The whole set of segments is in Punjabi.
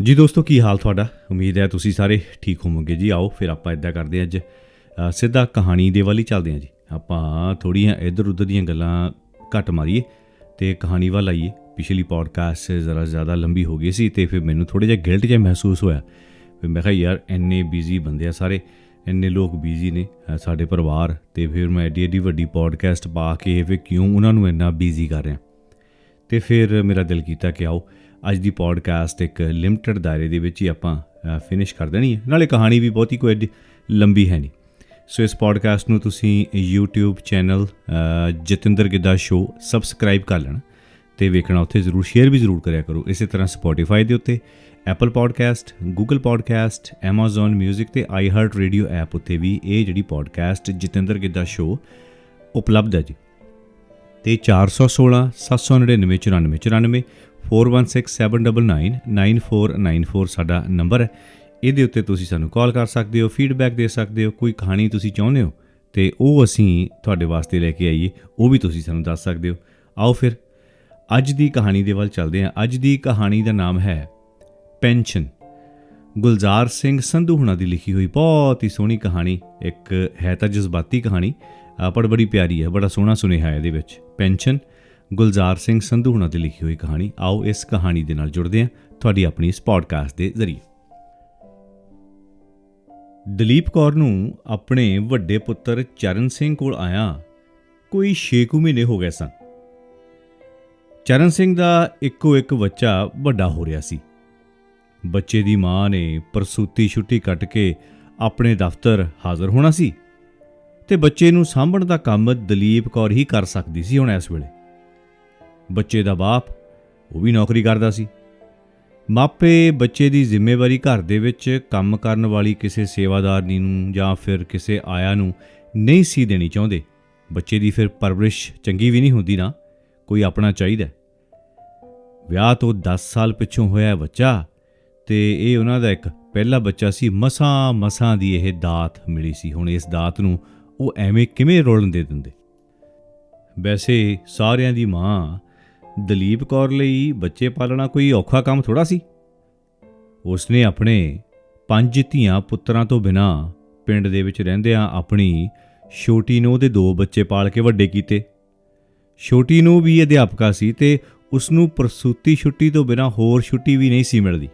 ਜੀ ਦੋਸਤੋ, ਕੀ ਹਾਲ ਤੁਹਾਡਾ? ਉਮੀਦ ਹੈ ਤੁਸੀਂ ਸਾਰੇ ਠੀਕ ਹੋਵੋਗੇ। ਜੀ ਆਓ, ਫਿਰ ਆਪਾਂ ਇਦਾਂ ਕਰਦੇ ਹਾਂ ਅੱਜ। ਸਿੱਧਾ ਕਹਾਣੀ ਦੇ ਵੱਲ ਹੀ ਚੱਲਦੇ ਹਾਂ ਜੀ। ਆਪਾਂ ਥੋੜੀਆਂ ਇੱਧਰ ਉੱਧਰ ਦੀਆਂ ਗੱਲਾਂ ਘੱਟ ਮਾਰੀਏ ਤੇ ਕਹਾਣੀ ਵੱਲ ਆਈਏ। ਪਿਛਲੀ ਪੋਡਕਾਸਟ ਜ਼ਰਾ ਜ਼ਿਆਦਾ ਲੰਬੀ ਹੋ ਗਈ ਸੀ ਤੇ ਫਿਰ ਮੈਨੂੰ ਥੋੜਾ ਜਿਹਾ ਗਿਲਟ ਜਿਹਾ ਮਹਿਸੂਸ ਹੋਇਆ। ਫਿਰ ਮੈਂ ਕਿਹਾ, ਯਾਰ, ਇੰਨੇ ਬਿਜ਼ੀ ਬੰਦੇ ਆ ਸਾਰੇ। ਇੰਨੇ ਲੋਕ ਬਿਜ਼ੀ ਨੇ ਸਾਡੇ ਪਰਿਵਾਰ ਤੇ ਫਿਰ ਮੈਂ ਐਡੀ ਐਡੀ ਵੱਡੀ ਪੋਡਕਾਸਟ ਪਾ ਕੇ ਫਿਰ ਕਿਉਂ ਉਹਨਾਂ ਨੂੰ ਇੰਨਾ ਬਿਜ਼ੀ ਕਰ ਰਿਹਾ? ਤੇ ਫਿਰ ਮੇਰਾ ਦਿਲ ਕੀਤਾ ਕਿ ਆਓ ਅੱਜ ਦੀ ਪੋਡਕਾਸਟ ਇੱਕ ਲਿਮਟਿਡ ਦਾਇਰੇ ਦੇ ਵਿੱਚ ਹੀ ਆਪਾਂ ਫਿਨਿਸ਼ ਕਰ ਦੇਣੀ ਹੈ। ਨਾਲੇ ਕਹਾਣੀ ਵੀ ਬਹੁਤੀ ਕੋਈ ਲੰਬੀ ਹੈ ਨਹੀਂ। ਸੋ ਇਸ ਪੋਡਕਾਸਟ ਨੂੰ ਤੁਸੀਂ YouTube channel Jatinder Gidda show subscribe ਕਰ ਲੈਣਾ ਤੇ ਵੇਖਣਾ, ਉੱਥੇ ਜ਼ਰੂਰ ਸ਼ੇਅਰ ਵੀ ਜ਼ਰੂਰ ਕਰਿਆ ਕਰੋ। ਇਸੇ ਤਰ੍ਹਾਂ Spotify ਦੇ ਉੱਤੇ, Apple Podcast, Google Podcast, Amazon Music ਤੇ iHeart Radio ਐਪ ਉੱਤੇ ਵੀ ਇਹ ਜਿਹੜੀ ਪੋਡਕਾਸਟ ਜਤਿੰਦਰ ਗਿੱਦਾ ਸ਼ੋ ਉਪਲਬਧ ਹੈ ਜੀ। ਤੇ 416 799 94 4167999494 ਸਾਡਾ ਨੰਬਰ ਹੈ। ਇਹਦੇ ਉੱਤੇ ਤੁਸੀਂ ਸਾਨੂੰ ਕਾਲ ਕਰ ਸਕਦੇ ਹੋ ਫੀਡਬੈਕ ਦੇ ਸਕਦੇ ਹੋ, ਕੋਈ ਕਹਾਣੀ ਤੁਸੀਂ ਚਾਹੁੰਦੇ ਹੋ, ਤੇ ਉਹ ਅਸੀਂ ਤੁਹਾਡੇ ਵਾਸਤੇ ਲੈ ਕੇ ਆਈਏ, ਉਹ ਵੀ ਤੁਸੀਂ ਸਾਨੂੰ ਦੱਸ ਸਕਦੇ ਹੋ। ਆਓ ਫਿਰ, ਅੱਜ ਦੀ ਕਹਾਣੀ ਦੇ ਵੱਲ ਚੱਲਦੇ ਹਾਂ। ਅੱਜ ਦੀ ਕਹਾਣੀ ਦਾ ਨਾਮ ਹੈ ਪੈਨਸ਼ਨ। ਗੁਲਜ਼ਾਰ ਸਿੰਘ ਸੰਧੂ ਹੁਣਾਂ ਦੀ ਲਿਖੀ ਹੋਈ ਬਹੁਤ ਹੀ ਸੋਹਣੀ ਕਹਾਣੀ, ਇੱਕ ਹੈ ਤਾਂ ਜਜ਼ਬਾਤੀ ਕਹਾਣੀ ਪਰ ਬੜੀ ਪਿਆਰੀ ਹੈ, ਬੜਾ ਸੋਹਣਾ ਸੁਨੇਹਾ ਹੈ ਇਹਦੇ ਵਿੱਚ। ਪੈਨਸ਼ਨ ਗੁਲਜ਼ਾਰ ਸਿੰਘ ਸੰਧੂ ਹੁਣਾਂ ਦੀ ਲਿਖੀ ਹੋਈ ਕਹਾਣੀ ਆਓ ਇਸ ਕਹਾਣੀ ਦੇ ਨਾਲ ਜੁੜਦੇ ਹਾਂ ਤੁਹਾਡੀ ਆਪਣੀ ਇਸ ਪੋਡਕਾਸਟ ਦੇ ਜ਼ਰੀਏ। ਦਲੀਪ ਕੌਰ ਨੂੰ ਆਪਣੇ ਵੱਡੇ ਪੁੱਤਰ ਚਰਨ ਸਿੰਘ ਕੋਲ ਆਇਆ ਕੋਈ 6 ਮਹੀਨੇ ਹੋ ਗਏ ਸਨ। ਚਰਨ ਸਿੰਘ ਦਾ ਇੱਕੋ ਇੱਕ ਬੱਚਾ ਵੱਡਾ ਹੋ ਰਿਹਾ ਸੀ। ਬੱਚੇ ਦੀ ਮਾਂ ਨੇ ਪ੍ਰਸੂਤੀ ਛੁੱਟੀ ਕੱਟ ਕੇ ਆਪਣੇ ਦਫ਼ਤਰ ਹਾਜ਼ਰ ਹੋਣਾ ਸੀ ਤੇ ਬੱਚੇ ਨੂੰ ਸਾਂਭਣ ਦਾ ਕੰਮ ਦਲੀਪ ਕੌਰ ਹੀ ਕਰ ਸਕਦੀ ਸੀ ਹੁਣ ਇਸ ਵੇਲੇ। ਬੱਚੇ ਦਾ ਬਾਪ, ਉਹ ਵੀ ਨੌਕਰੀ ਕਰਦਾ ਸੀ। ਮਾਪੇ ਬੱਚੇ ਦੀ ਜ਼ਿੰਮੇਵਾਰੀ ਘਰ ਦੇ ਵਿੱਚ ਕੰਮ ਕਰਨ ਵਾਲੀ ਕਿਸੇ ਸੇਵਾਦਾਰਨੀ ਨੂੰ ਜਾਂ ਫਿਰ ਕਿਸੇ ਆਇਆ ਨੂੰ ਨਹੀਂ ਸੀ ਦੇਣੀ ਚਾਹੁੰਦੇ। ਬੱਚੇ ਦੀ ਫਿਰ ਪਰਵਰਿਸ਼ ਚੰਗੀ ਵੀ ਨਹੀਂ ਹੁੰਦੀ ਨਾ, ਕੋਈ ਆਪਣਾ ਚਾਹੀਦਾ ਵਿਆਹ ਤੋਂ 10 ਸਾਲ ਪਿੱਛੋਂ ਹੋਇਆ ਬੱਚਾ ਤੇ ਇਹ ਉਹਨਾਂ ਦਾ ਇੱਕ ਪਹਿਲਾ ਬੱਚਾ ਸੀ। ਮਸਾਂ ਮਸਾਂ ਦੀ ਇਹ ਦਾਤ ਮਿਲੀ ਸੀ। ਹੁਣ ਇਸ ਦਾਤ ਨੂੰ ਉਹ ਐਵੇਂ ਕਿਵੇਂ ਰੋਲਣ ਦੇ ਦਿੰਦੇ? ਵੈਸੇ ਸਾਰਿਆਂ ਦੀ ਮਾਂ ਦਲੀਪ ਕੌਰ ਲਈ ਬੱਚੇ ਪਾਲਣਾ ਕੋਈ ਔਖਾ ਕੰਮ ਥੋੜਾ ਸੀ? ਉਸਨੇ ਆਪਣੇ ਪੰਜ ਧੀਆਂ ਪੁੱਤਰਾਂ ਤੋਂ ਬਿਨਾ ਪਿੰਡ ਦੇ ਵਿੱਚ ਰਹਿੰਦਿਆਂ ਆਪਣੀ ਛੋਟੀ ਨੂੰ ਦੇ ਦੋ ਬੱਚੇ ਪਾਲ ਕੇ ਵੱਡੇ ਕੀਤੇ। ਛੋਟੀ ਨੂੰ ਵੀ ਅਧਿਆਪਕਾ ਸੀ ਤੇ ਉਸ ਨੂੰ ਪ੍ਰਸੂਤੀ ਛੁੱਟੀ ਤੋਂ ਬਿਨਾ ਹੋਰ ਛੁੱਟੀ ਵੀ ਨਹੀਂ ਸੀ ਮਿਲਦੀ।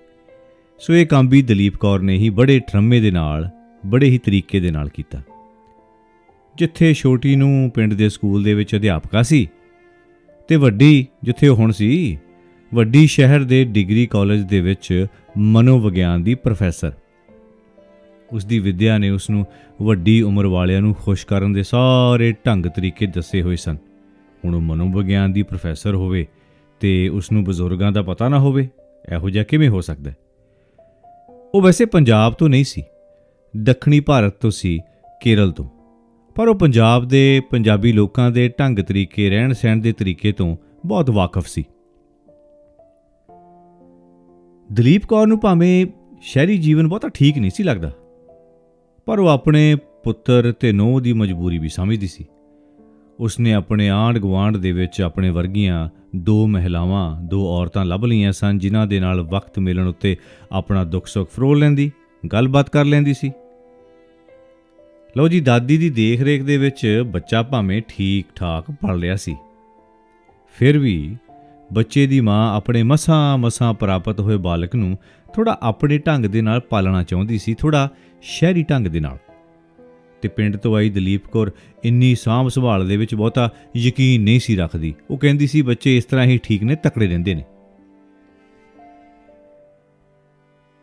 ਸੋ ਇਹ ਕੰਮ ਵੀ ਦਲੀਪ ਕੌਰ ਨੇ ਹੀ ਬੜੇ ਠਰਮੇ ਦੇ ਨਾਲ, ਬੜੇ ਹੀ ਤਰੀਕੇ ਦੇ ਨਾਲ ਕੀਤਾ। ਜਿੱਥੇ ਛੋਟੀ ਨੂੰ ਪਿੰਡ ਦੇ ਸਕੂਲ ਦੇ ਵਿੱਚ ਅਧਿਆਪਕਾ ਸੀ ਤੇ ਵੱਡੀ ਜਿੱਥੇ ਉਹ ਹੁਣ ਸੀ, ਵੱਡੀ ਸ਼ਹਿਰ ਦੇ ਡਿਗਰੀ ਕਾਲਜ ਦੇ ਵਿੱਚ ਮਨੋਵਿਗਿਆਨ ਦੀ ਪ੍ਰੋਫੈਸਰ। ਉਸ ਦੀ ਵਿਦਿਆ ਨੇ ਉਸ ਨੂੰ ਵੱਡੀ ਉਮਰ ਵਾਲਿਆਂ ਨੂੰ ਖੁਸ਼ ਕਰਨ ਦੇ ਸਾਰੇ ਢੰਗ ਤਰੀਕੇ ਦੱਸੇ ਹੋਏ ਸਨ। ਹੁਣ ਉਹ ਮਨੋਵਿਗਿਆਨ ਦੀ ਪ੍ਰੋਫੈਸਰ ਹੋਵੇ ਤੇ ਉਸ ਨੂੰ ਬਜ਼ੁਰਗਾਂ ਦਾ ਪਤਾ ਨਾ ਹੋਵੇ, ਇਹੋ ਜਿਹਾ ਕਿਵੇਂ ਹੋ ਸਕਦਾ ਉਹ ਵੈਸੇ ਪੰਜਾਬ ਤੋਂ ਨਹੀਂ ਸੀ, ਦੱਖਣੀ ਭਾਰਤ ਤੋਂ ਸੀ, ਕੇਰਲ ਤੋਂ। ਪਰ ਉਹ ਪੰਜਾਬ ਦੇ ਪੰਜਾਬੀ ਲੋਕਾਂ ਦੇ ਢੰਗ ਤਰੀਕੇ, ਰਹਿਣ ਸਹਿਣ ਦੇ ਤਰੀਕੇ ਤੋਂ ਬਹੁਤ ਵਾਕਿਫ ਸੀ। ਦਲੀਪ ਕੌਰ ਨੂੰ ਭਾਵੇਂ ਸ਼ਹਿਰੀ ਜੀਵਨ ਬਹੁਤਾ ਠੀਕ ਨਹੀਂ ਸੀ ਲੱਗਦਾ, ਪਰ ਉਹ ਆਪਣੇ ਪੁੱਤਰ ਤੇ ਨੂੰਹ ਦੀ ਮਜਬੂਰੀ ਵੀ ਸਮਝਦੀ ਸੀ। ਉਸਨੇ ਆਪਣੇ ਆਂਢ ਗੁਆਂਢ ਦੇ ਵਿੱਚ ਆਪਣੇ ਵਰਗੀਆਂ ਦੋ ਮਹਿਲਾਵਾਂ, ਦੋ ਔਰਤਾਂ ਲੱਭ ਲਈਆਂ ਸਨ, ਜਿਨ੍ਹਾਂ ਦੇ ਨਾਲ ਵਕਤ ਮਿਲਣ ਉੱਤੇ ਆਪਣਾ ਦੁੱਖ ਸੁੱਖ ਫਰੋਲ ਲੈਂਦੀ, ਗੱਲਬਾਤ ਕਰ ਲੈਂਦੀ ਸੀ। ਲਓ ਜੀ, ਦਾਦੀ ਦੀ ਦੇਖ-ਰੇਖ ਦੇ ਵਿੱਚ ਬੱਚਾ ਭਾਵੇਂ ਠੀਕ-ਠਾਕ ਪੜ ਲਿਆ ਸੀ। ਫਿਰ ਵੀ ਬੱਚੇ ਦੀ ਮਾਂ ਆਪਣੇ ਮਸਾਂ-ਮਸਾਂ ਪ੍ਰਾਪਤ ਹੋਏ ਬਾਲਕ ਨੂੰ ਥੋੜਾ ਆਪਣੇ ਢੰਗ ਦੇ ਨਾਲ ਪਾਲਣਾ ਚਾਹੁੰਦੀ ਸੀ ਥੋੜਾ ਸ਼ਹਿਰੀ ਢੰਗ ਦੇ ਨਾਲ। ਤੇ ਪਿੰਡ ਤੋਂ ਆਈ ਦਲੀਪ ਕੌਰ ਇੰਨੀ ਸਾਂਭ ਸੰਭਾਲ ਦੇ ਵਿੱਚ ਬਹੁਤਾ ਯਕੀਨ ਨਹੀਂ ਸੀ ਰੱਖਦੀ। ਉਹ ਕਹਿੰਦੀ ਸੀ, ਬੱਚੇ ਇਸ ਤਰ੍ਹਾਂ ਹੀ ਠੀਕ ਨੇ, ਤਕੜੇ ਰਹਿੰਦੇ ਨੇ।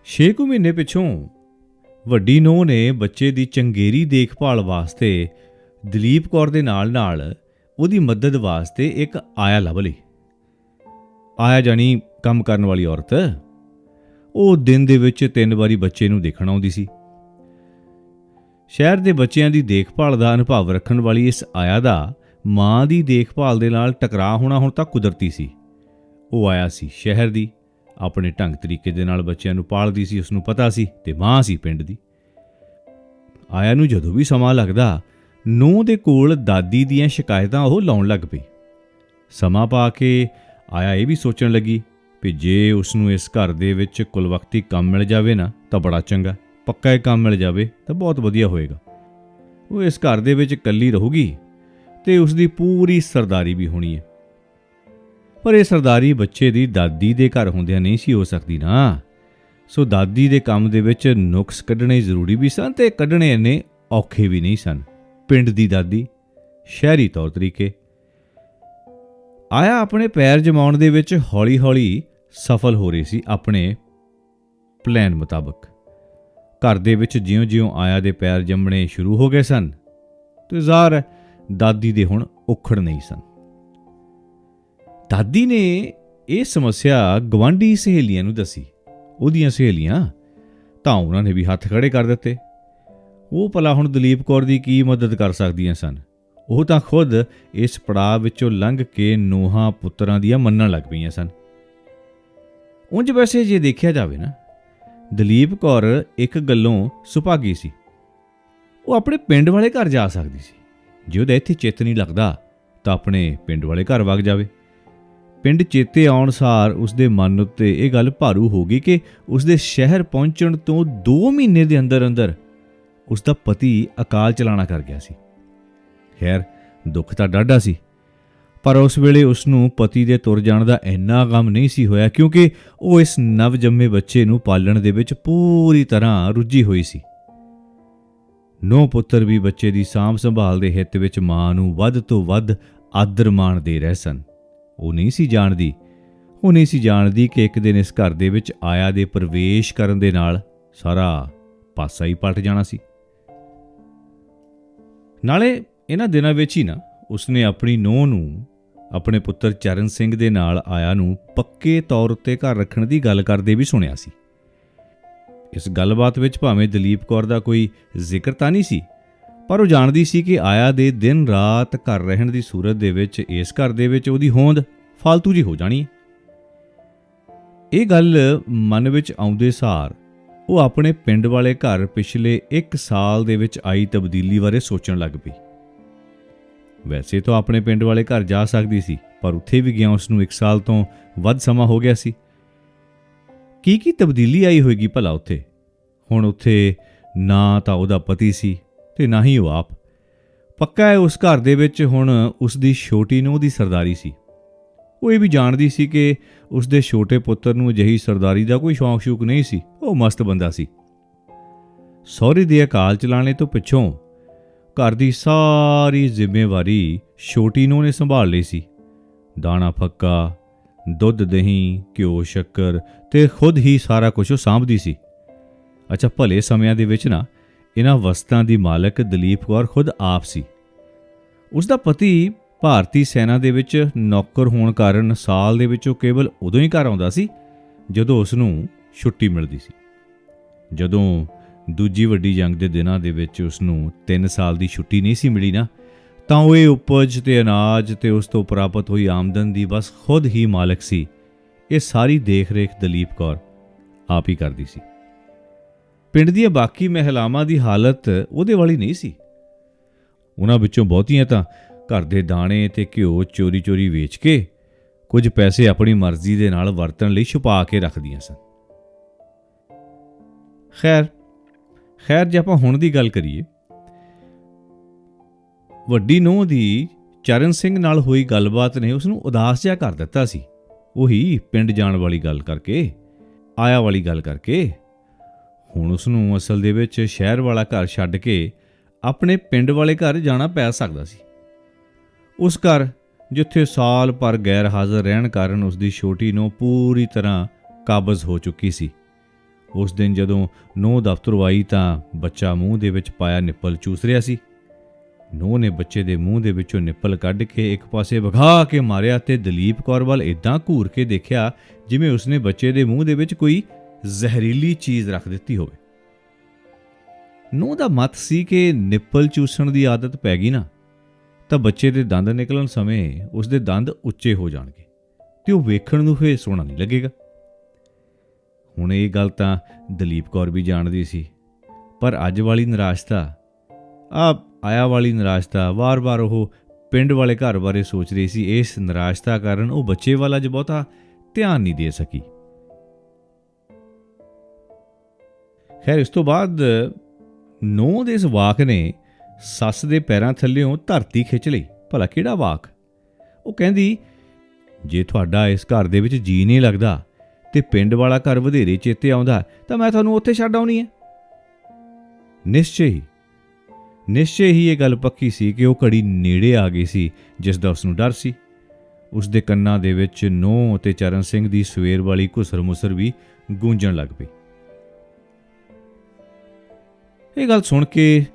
6 ਕੁ ਮਹੀਨੇ ਪਿਛੋਂ ਵੱਡੀ ਨੂੰਹ ਨੇ ਬੱਚੇ ਦੀ ਚੰਗੇਰੀ ਦੇਖਭਾਲ ਵਾਸਤੇ ਦਲੀਪ ਕੌਰ ਦੇ ਨਾਲ-ਨਾਲ ਉਹਦੀ ਮਦਦ ਵਾਸਤੇ ਇੱਕ ਆਇਆ ਲੱਭ ਲਈ। ਆਇਆ ਜਾਨੀ ਕੰਮ ਕਰਨ ਵਾਲੀ ਔਰਤ। ਉਹ ਦਿਨ ਦੇ ਵਿੱਚ ਤਿੰਨ ਵਾਰੀ ਬੱਚੇ ਨੂੰ ਦੇਖਣ ਆਉਂਦੀ ਸੀ। ਸ਼ਹਿਰ ਦੇ ਬੱਚਿਆਂ ਦੀ ਦੇਖਭਾਲ ਦਾ ਅਨੁਭਵ ਰੱਖਣ ਵਾਲੀ ਇਸ ਆਇਆ ਦਾ ਮਾਂ ਦੀ ਦੇਖਭਾਲ ਦੇ ਨਾਲ ਟਕਰਾਅ ਹੋਣਾ ਹੁਣ ਤੱਕ ਕੁਦਰਤੀ ਸੀ। ਉਹ ਆਇਆ ਸੀ ਸ਼ਹਿਰ ਦੀ। ਆਪਣੇ ਢੰਗ ਤਰੀਕੇ ਦੇ ਨਾਲ ਬੱਚਿਆਂ ਨੂੰ ਪਾਲਦੀ ਸੀ ਉਸ ਨੂੰ ਪਤਾ ਸੀ ਤੇ ਮਾਂ ਸੀ ਪਿੰਡ ਦੀ। ਆਇਆ ਨੂੰ ਜਦੋਂ ਵੀ ਸਮਾਂ ਲੱਗਦਾ, ਨੂੰਹ ਦੇ ਕੋਲ ਦਾਦੀ ਦੀਆਂ ਸ਼ਿਕਾਇਤਾਂ ਉਹ ਲਾਉਣ ਲੱਗ ਪਈ। ਸਮਾਂ ਪਾ ਕੇ ਆਇਆ ਇਹ ਵੀ ਸੋਚਣ ਲੱਗੀ ਵੀ ਜੇ ਉਸ ਨੂੰ ਇਸ ਘਰ ਦੇ ਵਿੱਚ ਕੁਲਵਕਤੀ ਕੰਮ ਮਿਲ ਜਾਵੇ ਨਾ, ਤਾਂ ਬੜਾ ਚੰਗਾ। ਪੱਕਾ ਇਹ ਕੰਮ ਮਿਲ ਜਾਵੇ, ਤਾਂ ਬਹੁਤ ਵਧੀਆ ਹੋਏਗਾ। ਉਹ ਇਸ ਘਰ ਦੇ ਵਿੱਚ ਇਕੱਲੀ ਰਹੂਗੀ ਤੇ ਉਸ ਦੀ ਪੂਰੀ ਸਰਦਾਰੀ ਵੀ ਹੋਣੀ ਹੈ। ਪਰ ਇਹ ਸਰਦਾਰੀ ਬੱਚੇ ਦੀ ਦਾਦੀ ਦੇ ਘਰ ਹੁੰਦਿਆਂ ਨਹੀਂ ਸੀ ਹੋ ਸਕਦੀ ਨਾ। ਸੋ ਦਾਦੀ ਦੇ ਕੰਮ ਦੇ ਵਿੱਚ ਨੁਕਸ ਕੱਢਣੇ ਜ਼ਰੂਰੀ ਵੀ ਸਨ ਤੇ ਕੱਢਣੇ ਇੰਨੇ ਔਖੇ ਵੀ ਨਹੀਂ ਸਨ। ਪਿੰਡ ਦੀ ਦਾਦੀ, ਸ਼ਹਿਰੀ ਤੌਰ ਤਰੀਕੇ। ਆਇਆ ਆਪਣੇ ਪੈਰ ਜਮਾਉਣ ਦੇ ਵਿੱਚ ਹੌਲੀ-ਹੌਲੀ ਸਫਲ ਹੋ ਰਹੀ ਸੀ ਆਪਣੇ ਪਲਾਨ ਮੁਤਾਬਕ। ਘਰ ਦੇ ਵਿੱਚ ਜਿਉਂ-ਜਿਉਂ ਆਇਆ ਦੇ ਪੈਰ ਜੰਮਣੇ ਸ਼ੁਰੂ ਹੋ ਗਏ ਸਨ ਤੇ ਜ਼ਾਹਰ ਦਾਦੀ ਦੇ ਹੁਣ ਉਖੜ ਨਹੀਂ ਸਨ। ਦਾਦੀ ਨੇ ਇਹ ਸਮੱਸਿਆ ਗਵਾਂਢੀ ਸਹੇਲੀਆਂ ਨੂੰ ਦੱਸੀ, ਉਹਦੀਆਂ ਸਹੇਲੀਆਂ, ਤਾਂ ਉਹਨਾਂ ਨੇ ਵੀ ਹੱਥ ਖੜੇ ਕਰ ਦਿੱਤੇ। ਉਹ ਭਲਾ ਹੁਣ ਦਲੀਪ ਕੌਰ ਦੀ ਕੀ ਮਦਦ ਕਰ ਸਕਦੀਆਂ ਸਨ? ਉਹ ਤਾਂ ਖੁਦ ਇਸ ਪੜਾਅ ਵਿੱਚੋਂ ਲੰਘ ਕੇ ਨੋਹਾਂ ਪੁੱਤਰਾਂ ਦੀਆਂ ਮੰਨਣ ਲੱਗ ਪਈਆਂ ਸਨ। ਉਂਝ ਵੈਸੇ ਜੇ ਦੇਖਿਆ ਜਾਵੇ ਨਾ, ਦਲੀਪ ਕੌਰ ਇੱਕ ਗੱਲੋਂ ਸੁਭਾਗੀ ਸੀ। ਉਹ ਆਪਣੇ ਪਿੰਡ ਵਾਲੇ ਘਰ ਜਾ ਸਕਦੀ ਸੀ। ਜੇ ਉਹਦਾ ਇੱਥੇ ਚਿੱਤ ਨਹੀਂ ਲੱਗਦਾ, ਤਾਂ ਆਪਣੇ ਪਿੰਡ ਵਾਲੇ ਘਰ ਵਗ ਜਾਵੇ। ਪਿੰਡ ਚੇਤੇ ਆਉਣ ਸਾਰ ਉਸਦੇ ਮਨ ਉੱਤੇ ਇਹ ਗੱਲ ਭਾਰੂ ਹੋ ਗਈ ਕਿ ਉਸਦੇ ਸ਼ਹਿਰ ਪਹੁੰਚਣ ਤੋਂ 2 ਮਹੀਨੇ ਦੇ ਅੰਦਰ ਅੰਦਰ ਉਸਦਾ ਪਤੀ ਅਕਾਲ ਚਲਾਣਾ ਕਰ ਗਿਆ ਸੀ। ਖੈਰ, ਦੁੱਖ ਤਾਂ ਡਾਢਾ ਸੀ। ਪਰ ਉਸ ਵੇਲੇ ਉਸ ਨੂੰ ਪਤੀ ਦੇ ਤੁਰ ਜਾਣ ਦਾ ਇੰਨਾ ਗਮ ਨਹੀਂ ਸੀ ਹੋਇਆ ਕਿਉਂਕਿ ਉਹ ਇਸ ਨਵਜੰਮੇ ਬੱਚੇ ਨੂੰ ਪਾਲਣ ਦੇ ਵਿੱਚ ਪੂਰੀ ਤਰ੍ਹਾਂ ਰੁੱਝੀ ਹੋਈ ਸੀ। ਨੋ ਪੁੱਤਰ ਵੀ ਬੱਚੇ ਦੀ ਸਾਂਭ ਸੰਭਾਲ ਦੇ ਹਿੱਤ ਵਿੱਚ ਮਾਂ ਨੂੰ ਵੱਧ ਤੋਂ ਵੱਧ ਆਦਰ ਮਾਣ ਦੇ ਰਹੇ ਸਨ। ਉਹ ਨਹੀਂ ਸੀ ਜਾਣਦੀ। ਉਹ ਨਹੀਂ ਸੀ ਜਾਣਦੀ ਕਿ ਇੱਕ ਦਿਨ ਇਸ ਘਰ ਦੇ ਵਿੱਚ ਆਇਆ ਦੇ ਪ੍ਰਵੇਸ਼ ਕਰਨ ਦੇ ਨਾਲ ਸਾਰਾ ਪਾਸਾ ਹੀ ਪਲਟ ਜਾਣਾ ਸੀ। ਨਾਲੇ ਇਹਨਾਂ ਦਿਨਾਂ ਵਿੱਚ ਹੀ ਨਾ, ਉਸਨੇ ਆਪਣੀ ਨੂੰਹ ਨੂੰ, ਆਪਣੇ ਪੁੱਤਰ ਚਰਨ ਸਿੰਘ ਦੇ ਨਾਲ ਆਇਆ ਨੂੰ ਪੱਕੇ ਤੌਰ ਉੱਤੇ ਘਰ ਰੱਖਣ ਦੀ ਗੱਲ ਕਰਦੇ ਵੀ ਸੁਣਿਆ ਸੀ। ਇਸ ਗੱਲਬਾਤ ਵਿੱਚ ਭਾਵੇਂ ਦਲੀਪ ਕੌਰ ਦਾ ਕੋਈ ਜ਼ਿਕਰ ਤਾਂ ਨਹੀਂ ਸੀ ਪਰ ਉਹ ਜਾਣਦੀ ਸੀ ਕਿ ਆਇਆ ਦੇ ਦਿਨ ਰਾਤ ਘਰ ਰਹਿਣ ਦੀ ਸੂਰਤ ਦੇ ਵਿੱਚ, ਇਸ ਘਰ ਦੇ ਵਿੱਚ ਉਹਦੀ ਹੋਂਦ ਫालतू ਜੀ ਹੋ ਜਾਣੀ ਇਹ ਗੱਲ ਮਨ ਵਿੱਚ ਆਉਂਦੇ ਸਾਰ ਉਹ ਆਪਣੇ ਪਿੰਡ ਵਾਲੇ ਘਰ ਪਿਛਲੇ 1 ਸਾਲ ਦੇ ਵਿੱਚ ਆਈ ਤਬਦੀਲੀ ਬਾਰੇ ਸੋਚਣ ਲੱਗ ਪਈ। ਵੈਸੇ ਤਾਂ ਆਪਣੇ ਪਿੰਡ ਵਾਲੇ ਘਰ ਜਾ ਸਕਦੀ ਸੀ, ਪਰ ਉੱਥੇ ਵੀ ਗਿਆ ਉਸ ਨੂੰ 1 ਸਾਲ ਤੋਂ ਵੱਧ ਸਮਾਂ ਹੋ ਗਿਆ ਸੀ। ਕੀ ਕੀ ਤਬਦੀਲੀ ਆਈ ਹੋਏਗੀ ਭਲਾ ਉੱਥੇ? ਹੁਣ ਉੱਥੇ ਨਾ ਤਾਂ ਉਹਦਾ ਪਤੀ ਸੀ ਤੇ ਨਾ ਹੀ ਉਹ ਆਪ। ਪੱਕਾ ਹੈ ਉਸ ਘਰ ਦੇ ਵਿੱਚ ਹੁਣ ਉਸ ਦੀ ਛੋਟੀ ਨੂੰਹ ਦੀ ਸਰਦਾਰੀ ਸੀ। ਉਹ ਇਹ ਵੀ ਜਾਣਦੀ ਸੀ ਕਿ ਉਸ ਦੇ ਛੋਟੇ ਪੁੱਤਰ ਨੂੰ ਅਜਿਹੀ ਸਰਦਾਰੀ ਦਾ ਕੋਈ ਸ਼ੌਂਕ ਸ਼ੂਕ ਨਹੀਂ ਸੀ, ਉਹ ਮਸਤ ਬੰਦਾ ਸੀ। ਸਹੁਰੇ ਦੇ ਅਕਾਲ ਚਲਾਣੇ ਤੋਂ ਪਿੱਛੋਂ ਘਰ ਦੀ ਸਾਰੀ ਜ਼ਿੰਮੇਵਾਰੀ ਛੋਟੀ ਨੂੰਹ ਨੇ ਸੰਭਾਲ ਲਈ ਸੀ। ਦਾਣਾ ਫੱਕਾ, ਦੁੱਧ ਦਹੀਂ, ਘਿਓ, ਸ਼ੱਕਰ ਤੇ ਖੁਦ ਹੀ ਸਾਰਾ ਕੁਝ ਉਹ ਸਾਂਭਦੀ ਸੀ। ਅੱਛਾ, ਭਲੇ ਸਮਿਆਂ ਦੇ ਵਿੱਚ ਨਾ ਇਹਨਾਂ ਵਸਤਾਂ ਦੀ ਮਾਲਕ ਦਲੀਪ ਕੌਰ ਖੁਦ ਆਪ ਸੀ। ਉਸ ਦਾ ਪਤੀ ਭਾਰਤੀ ਸੈਨਾ ਦੇ ਵਿੱਚ ਨੌਕਰ ਹੋਣ ਕਾਰਨ ਸਾਲ ਦੇ ਵਿੱਚ ਉਹ ਕੇਵਲ ਉਦੋਂ ਹੀ ਘਰ ਆਉਂਦਾ ਸੀ, ਜਦੋਂ ਉਸ ਨੂੰ ਛੁੱਟੀ ਮਿਲਦੀ ਸੀ। ਜਦੋਂ ਦੂਜੀ ਵੱਡੀ ਜੰਗ ਦੇ ਦਿਨਾਂ ਦੇ ਵਿੱਚ ਉਸ ਨੂੰ 3 ਸਾਲ ਦੀ ਛੁੱਟੀ ਨਹੀਂ ਸੀ ਮਿਲੀ ਨਾ, ਤਾਂ ਉਹ ਇਹ ਉਪਜ ਤੇ ਅਨਾਜ ਤੇ ਉਸ ਤੋਂ ਪ੍ਰਾਪਤ ਹੋਈ ਆਮਦਨ ਦੀ ਬਸ ਖੁਦ ਹੀ ਮਾਲਕ ਸੀ। ਇਹ ਸਾਰੀ ਦੇਖ-ਰੇਖ ਦਲੀਪ ਕੌਰ ਆਪ ਹੀ ਕਰਦੀ ਸੀ। ਪਿੰਡ ਦੀਆਂ ਬਾਕੀ ਮਹਿਲਾਵਾਂ ਦੀ ਹਾਲਤ ਉਹਦੇ ਵਾਲੀ ਨਹੀਂ ਸੀ। ਉਹਨਾਂ ਵਿੱਚੋਂ ਬਹੁਤੀਆਂ ਤਾਂ ਘਰ ਦੇ ਦਾਣੇ ਤੇ ਘਿਓ ਚੋਰੀ-ਚੋਰੀ ਵੇਚ ਕੇ ਕੁਝ ਪੈਸੇ ਆਪਣੀ ਮਰਜ਼ੀ ਦੇ ਨਾਲ ਵਰਤਣ ਲਈ ਛੁਪਾ ਕੇ ਰੱਖਦੀਆਂ ਸਨ। ਖੈਰ ਖੈਰ ਜੇ ਆਪਾਂ ਹੁਣ ਦੀ ਗੱਲ ਕਰੀਏ, ਵੱਡੀ ਨੂੰਹ ਦੀ ਚਰਨ ਸਿੰਘ ਨਾਲ ਹੋਈ ਗੱਲਬਾਤ ਨੇ ਉਸ ਨੂੰ ਉਦਾਸ ਜਿਹਾ ਕਰ ਦਿੱਤਾ ਸੀ। ਉਹੀ ਪਿੰਡ ਜਾਣ ਵਾਲੀ ਗੱਲ ਕਰਕੇ, ਆਇਆ ਵਾਲੀ ਗੱਲ ਕਰਕੇ ਹੁਣ ਉਸ ਨੂੰ ਅਸਲ ਦੇ ਵਿੱਚ ਸ਼ਹਿਰ ਵਾਲਾ ਘਰ ਛੱਡ ਕੇ ਆਪਣੇ ਪਿੰਡ ਵਾਲੇ ਘਰ ਜਾਣਾ ਪੈ ਸਕਦਾ ਸੀ। ਉਸ ਘਰ, ਜਿੱਥੇ ਸਾਲ ਪਰ ਗੈਰ ਹਾਜ਼ਰ ਰਹਿਣ ਕਾਰਨ ਉਸ ਦੀ ਛੋਟੀ ਨੂੰ ਪੂਰੀ ਤਰ੍ਹਾਂ ਕਾਬਜ਼ ਹੋ ਚੁੱਕੀ ਸੀ। ਉਸ ਦਿਨ ਜਦੋਂ ਨੋ ਦਫ਼ਤਰ ਆਈ ਤਾਂ ਬੱਚਾ ਮੂੰਹ ਦੇ ਵਿੱਚ ਪਾਇਆ ਨਿੱਪਲ ਚੂਸ ਰਿਹਾ ਸੀ। ਨੋ ਨੇ ਬੱਚੇ ਦੇ ਮੂੰਹ ਦੇ ਵਿੱਚੋਂ ਨਿੱਪਲ ਕੱਢ ਕੇ ਇੱਕ ਪਾਸੇ ਵਗਾ ਕੇ ਮਾਰਿਆ ਤੇ ਦਲੀਪ ਕੌਰ ਵੱਲ ਇਦਾਂ ਘੂਰ ਕੇ ਦੇਖਿਆ ਜਿਵੇਂ ਉਸਨੇ ਬੱਚੇ ਦੇ ਮੂੰਹ ਦੇ ਵਿੱਚ ਕੋਈ ਜ਼ਹਿਰੀਲੀ ਚੀਜ਼ ਰੱਖ ਦਿੱਤੀ ਹੋਵੇ। ਨੂੰ ਦਾ ਮਤ ਸੀ ਕਿ ਨਿੱਪਲ ਚੂਸਣ ਦੀ ਆਦਤ ਪੈ ਗਈ ਨਾ, ਤਾਂ ਬੱਚੇ ਦੇ ਦੰਦ ਨਿਕਲਣ ਸਮੇਂ ਉਸ ਦੇ ਦੰਦ ਉੱਚੇ ਹੋ ਜਾਣਗੇ ਤੇ ਉਹ ਵੇਖਣ ਨੂੰ ਫੇਰ ਸੋਹਣਾ ਨਹੀਂ ਲੱਗੇਗਾ। ਹੁਣ ਇਹ ਗੱਲ ਤਾਂ ਦਲੀਪ ਕੌਰ ਵੀ ਜਾਣਦੀ ਸੀ, ਪਰ ਅੱਜ ਵਾਲੀ ਨਿਰਾਸ਼ਤਾ ਆ ਆਇਆ ਵਾਲੀ ਨਿਰਾਸ਼ਤਾ, ਵਾਰ-ਵਾਰ ਉਹ ਪਿੰਡ ਵਾਲੇ ਘਰ ਬਾਰੇ ਸੋਚ ਰਹੀ ਸੀ, ਇਸ ਨਿਰਾਸ਼ਤਾ ਕਾਰਨ ਉਹ ਬੱਚੇ ਵਾਲਾ ਜ ਬਹੁਤਾ ਧਿਆਨ ਨਹੀਂ ਦੇ ਸਕੀ। ਖੈਰ, ਇਸ ਤੋਂ ਬਾਅਦ ਨੌ ਦੇ ਇਸ ਵਾਕ ਨੇ ਸੱਸ ਦੇ ਪੈਰਾਂ ਥੱਲੇੋਂ ਧਰਤੀ ਖਿੱਚ ਲਈ। ਭਲਾ ਕਿਹੜਾ ਵਾਕ? ਉਹ ਕਹਿੰਦੀ, ਜੇ ਤੁਹਾਡਾ ਇਸ ਘਰ ਦੇ ਵਿੱਚ ਜੀ ਨਹੀਂ ਲੱਗਦਾ ਤੇ ਪਿੰਡ ਵਾਲਾ ਘਰ ਵਧੇਰੇ ਚੇਤੇ ਆਉਂਦਾ, ਤਾਂ ਮੈਂ ਤੁਹਾਨੂੰ ਉੱਥੇ ਛੱਡ ਆਉਣੀ ਹੈ। ਨਿਸ਼ਚੈ ਹੀ ਨਿਸ਼ਚੈ ਹੀ ਇਹ ਗੱਲ ਪੱਕੀ ਸੀ ਕਿ ਉਹ ਘੜੀ ਨੇੜੇ ਆ ਗਈ ਸੀ, ਜਿਸ ਦਾ ਉਸ ਨੂੰ ਡਰ ਸੀ। ਉਸ ਦੇ ਕੰਨਾਂ ਦੇ ਵਿੱਚ ਨੋ ਅਤੇ ਚਰਨ ਸਿੰਘ ਦੀ ਸਵੇਰ ਵਾਲੀ ਘੁਸਰ ਮੁਸਰ ਵੀ ਗੂੰਜਣ ਲੱਗ ਪਈ। ਇਹ ਗੱਲ ਸੁਣ ਕੇ